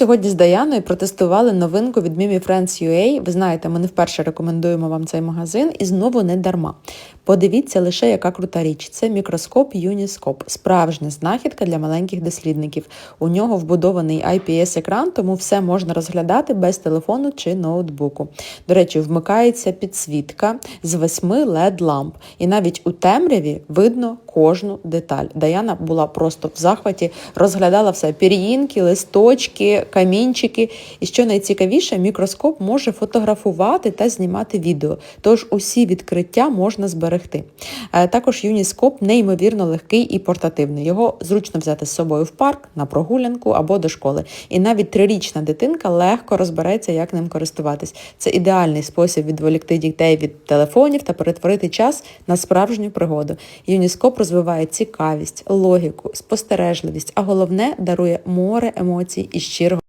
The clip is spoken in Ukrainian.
сьогодні з Даяною протестували новинку від Mimi Friends UA. Ви знаєте, ми не вперше рекомендуємо вам цей магазин і знову не дарма. Подивіться лише, яка крута річ. Це мікроскоп Юніскоп, справжня знахідка для маленьких дослідників. У нього вбудований IPS-екран, тому все можна розглядати без телефону чи ноутбуку. До речі, вмикається підсвітка з восьми led ламп, і навіть у темряві видно кожну деталь. Даяна була просто в захваті, розглядала все пір'їнки, листочки, камінчики. І що найцікавіше, мікроскоп може фотографувати та знімати відео. Тож усі відкриття можна зберегти. Е, Також юніскоп неймовірно легкий і портативний. Його зручно взяти з собою в парк, на прогулянку або до школи. І навіть трирічна дитинка легко розбереться, як ним користуватись. Це ідеальний спосіб відволікти дітей від телефонів та перетворити час на справжню пригоду. Юніскоп розвиває цікавість, логіку, спостережливість, а головне дарує море емоцій і щирого.